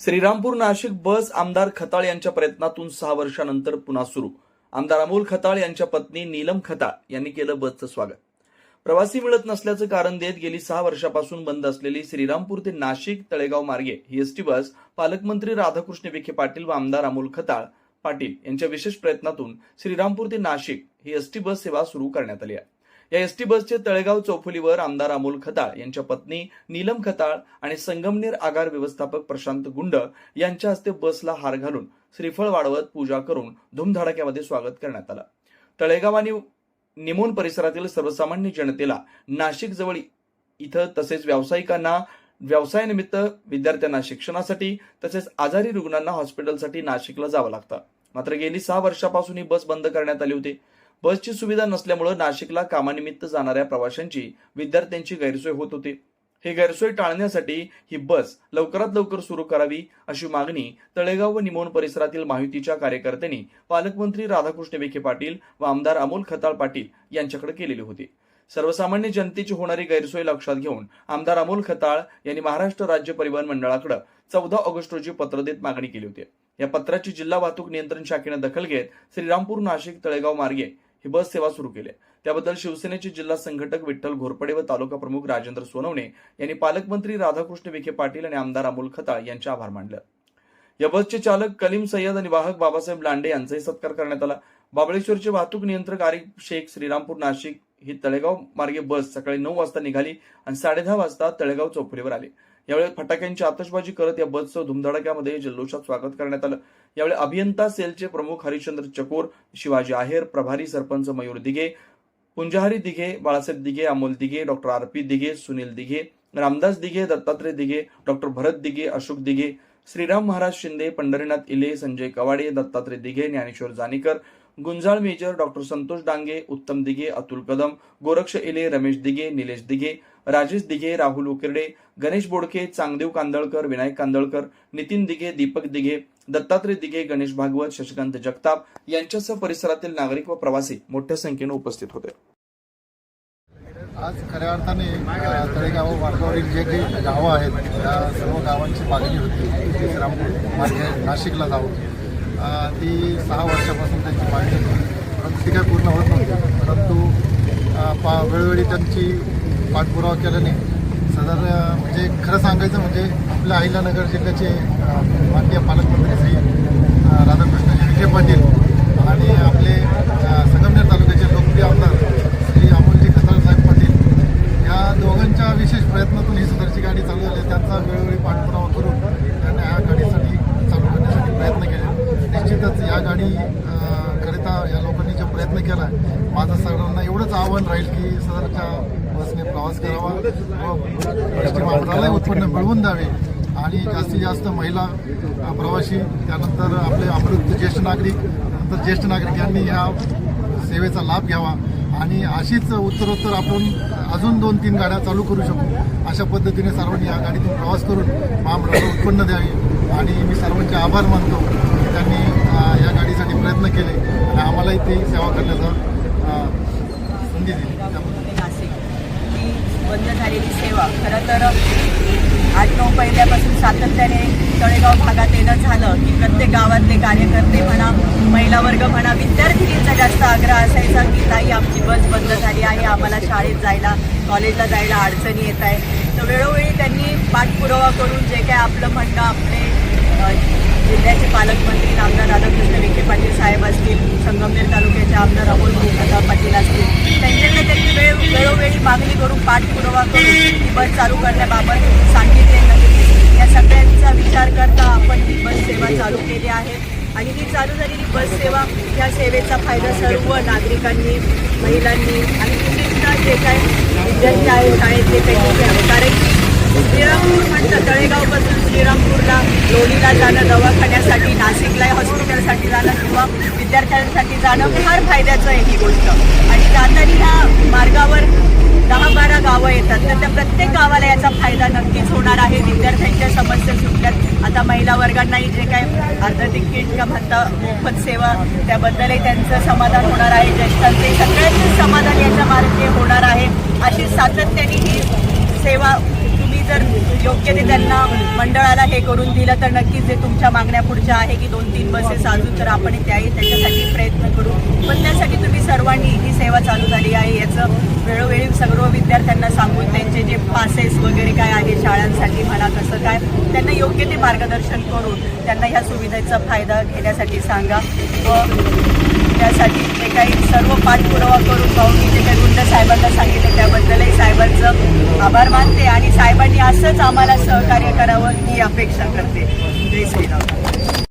श्रीरामपूर नाशिक बस आमदार खताळ यांच्या प्रयत्नातून सहा वर्षानंतर पुन्हा सुरू. आमदार अमोल खताळ यांच्या पत्नी नीलम खताळ यांनी केलं बसचं स्वागत. प्रवासी मिळत नसल्याचं कारण देत गेली सहा वर्षापासून बंद असलेली श्रीरामपूर ते नाशिक तळेगाव मार्गे ही एसटी बस पालकमंत्री राधाकृष्ण विखे पाटील व आमदार अमोल खताळ पाटील यांच्या विशेष प्रयत्नातून श्रीरामपूर ते नाशिक ही एसटी बस सेवा सुरू करण्यात आली आहे. या एसटी बसचे तळेगाव चौफुलीवर आमदार अमोल खताळ यांच्या पत्नी नीलम खताळ आणि संगमनेर आगार व्यवस्थापक प्रशांत गुंड यांच्या हस्ते बसला हार घालून श्रीफळ वाढवत पूजा करून धुमधडाक्यामध्ये स्वागत करण्यात आलं. तळेगाव आणि निमोन परिसरातील सर्वसामान्य जनतेला नाशिक जवळ इथं तसेच व्यावसायिकांना व्यवसायानिमित्त विद्यार्थ्यांना शिक्षणासाठी तसेच आजारी रुग्णांना हॉस्पिटलसाठी नाशिकला जावं लागतं. मात्र गेली सहा वर्षापासून ही बस बंद करण्यात आली होती. बसची सुविधा नसल्यामुळे नाशिकला कामानिमित्त जाणाऱ्या प्रवाशांची विद्यार्थ्यांची गैरसोय होत होती. ही गैरसोय टाळण्यासाठी ही बस लवकरात लवकर सुरू करावी अशी मागणी तळेगाव व निमोण परिसरातील माहितीच्या कार्यकर्त्यांनी पालकमंत्री राधाकृष्ण विखे पाटील व आमदार अमोल खताळ पाटील यांच्याकडे केलेली होती. सर्वसामान्य जनतेची होणारी गैरसोय लक्षात घेऊन आमदार अमोल खताळ यांनी महाराष्ट्र राज्य परिवहन मंडळाकडे चौदा ऑगस्ट रोजी पत्र देत मागणी केली होती. या पत्राची जिल्हा वाहतूक नियंत्रण शाखेने दखल घेत श्रीरामपूर नाशिक तळेगाव मार्गे ही बस सेवा सुरू केली आहे. त्याबद्दल शिवसेनेचे जिल्हा संघटक विठ्ठल घोरपडे व तालुका प्रमुख राजेंद्र सोनवणे यांनी पालकमंत्री राधाकृष्ण विखे पाटील आणि आमदार अमोल खताळ यांचे आभार मानले. या बसचे चालक कलीम सय्यद आणि वाहक बाबासाहेब लांडे यांचाही सत्कार करण्यात आला. बाबळेश्वरचे वाहतूक नियंत्रक आरिफ शेख श्रीरामपूर नाशिक ही तळेगाव मार्गे बस सकाळी नऊ वाजता निघाली आणि साडेदहा वाजता तळेगाव चौफुलीवर आली. यावेळी फटाक्यांची आतषबाजी करत या बसचं धुमधडाक्यामध्ये जल्लोषात स्वागत करण्यात आलं. यावेळी अभियंता सेलचे प्रमुख हरिश्चंद्र चकोर शिवाजी आहेर प्रभारी sarpanch Mayur Dighe Punjahari Dighe Balasaheb Dighe Amol Dighe doctor R P Dighe Sunil Dighe Ramdas Dighe Dattatray Dighe doctor Bharat Dighe Ashok Dighe Shriram Maharaj Shinde Pandharinath Ile Sanjay Kawade Dattatray Dighe Dnyaneshwar Janekar Gunjal major doctor Santosh Dange Uttam Dighe Atul Kadam Goraksh इले रमेश दिघे निलेश दिघे राजेश दिघे राहुल उकिरडे गणेश बोडके चांगदेव कांदळकर विनायक कांदळकर नितीन दिघे दीपक दिघे दत्तात्रय दिघे गणेश भागवत शशिकांत जगताप यांच्यासह परिसरातील नागरिक व प्रवासी मोठ्या संख्येने उपस्थित होते. आज खऱ्या अर्थाने तळेगाव मार्गावरील जे काही गावं आहेत त्या सर्व गावांची मागणी होती. श्रीरामपूर मार्गे नाशिकला जावं ती सहा वर्षापासून त्यांची मागणी होती. परंतु ती काय पूर्ण होत नव्हती. परंतु पा वेळोवेळी त्यांची पाठपुरावा केल्याने सदर म्हणजे खरं सांगायचं म्हणजे आपल्या अहिल्यानगर जिल्ह्याचे अ, माननीय पालकमंत्री श्री अ, राधाकृष्ण विखे पाटील आणि आपले अ, संगमनेर तालुक्याचे लोकप्रिय आमदार श्री अमोलजी खताळ साहेब पाटील या दोघांच्या विशेष प्रयत्नातून ही सदरची गाडी चालू झाली. त्यांचा वेळोवेळी पाठपुरावा करून त्यांनी या गाडीसाठी चालू करण्यासाठी प्रयत्न केले. निश्चितच या गाडी करिता या लोकांनी जो प्रयत्न केला माझं सगळ्यांना एवढंच आव्हान राहील की सदरच्या बसने प्रवास करावा व एसटी उत्पन्न मिळवून द्यावे. आणि जास्तीत जास्त महिला प्रवासी त्यानंतर आपले अमृत ज्येष्ठ नागरिक नंतर ज्येष्ठ नागरिक यांनी या सेवेचा लाभ घ्यावा. आणि अशीच उत्तरोत्तर आपण अजून दोन तीन गाड्या चालू करू शकू. अशा पद्धतीने सर्वांनी या गाडीतून प्रवास करून महामंडळाला उत्पन्न द्यावे. आणि मी सर्वांचे आभार मानतो की त्यांनी या गाडीसाठी प्रयत्न केले आणि आम्हालाही ती सेवा करण्याचा संधी दिली. ही बंद झालेली सेवा. खरं तर आठ नऊ पहिल्यापासून सातत्याने तळेगाव भागात येणं झालं की प्रत्येक गावातले कार्यकर्ते म्हणा महिला वर्ग म्हणा विद्यार्थी जास्त आग्रह असायचा की ताई आमची बस बंद झाली आहे आम्हाला शाळेत जायला कॉलेजला जायला अडचणी येत आहे. तर वेळोवेळी त्यांनी पाठपुरावा करून जे काय आपलं म्हणणं आपले जिल्ह्याचे पालकमंत्री आमदार राधाकृष्ण विखे पाटील साहेब असतील संगमनेर तालुक्याचे आमदार अमोल भूपता पाटील असतील त्यांच्याकडे त्यांनी वेळ वेळोवेळी मागणी करून पाठपुरावा करून ही बस चालू करण्याबाबत सांगितलेलं या सगळ्यांचा विचार करता आपण ही बस सेवा चालू केली आहे. आणि ती चालू झालेली बस सेवा या सेवेचा फायदा सर्व नागरिकांनी महिलांनी आणि विशेषतः जे काय विद्यार्थी आहेत शाळेतले त्यांनी कारण की श्रीरामपूर म्हणतं तळेगावपासून श्रीरामपूरला लोणीला जाणं दवाखान्यासाठी नाशिकला हॉस्पिटलसाठी जाणं किंवा विद्यार्थ्यांसाठी जाणं फार फायद्याचं आहे ही गोष्ट. आणि जाताना ह्या मार्गावर दहा बारा गावं आहेत तर त्या प्रत्येक गावाला याचा फायदा नक्कीच होणार आहे विद्यार्थ्यांच्या समस्या सुटल्यात आता महिला वर्गांनाही जे काय अर्ध तिकीट का म्हणता मोफत सेवा त्याबद्दलही त्यांचं समाधान होणार आहे. ज्येष्ठांचे सगळ्यांचे समाधान याच्या मार्गे होणार आहे. अशी सातत्याने ही सेवा जर योग्य ते त्यांना मंडळाला हे करून दिलं तर नक्कीच जे तुमच्या मागण्या पुढच्या आहे की दोन तीन बसेस अजून तर आपण त्याही त्याच्यासाठी प्रयत्न करू. पण त्यासाठी तुम्ही सर्वांनी ही सेवा चालू झाली आहे याचं वेळोवेळी सर्व विद्यार्थ्यांना सांगून त्यांचे जे पासेस वगैरे काय आहे शाळांसाठी म्हणा कसं काय त्यांना योग्य ते मार्गदर्शन करून त्यांना ह्या सुविधेचा फायदा घेण्यासाठी सांगा. व त्यासाठी जे काही सर्व पाठपुरावा करून भाऊनी जे काही गुंड साहेबांना सांगितलं त्याबद्दलही साहेबांचं आभार मानते आणि साहेबांनी असंच आम्हाला सहकार्य करावं ही अपेक्षा करते. जय श्रीराम.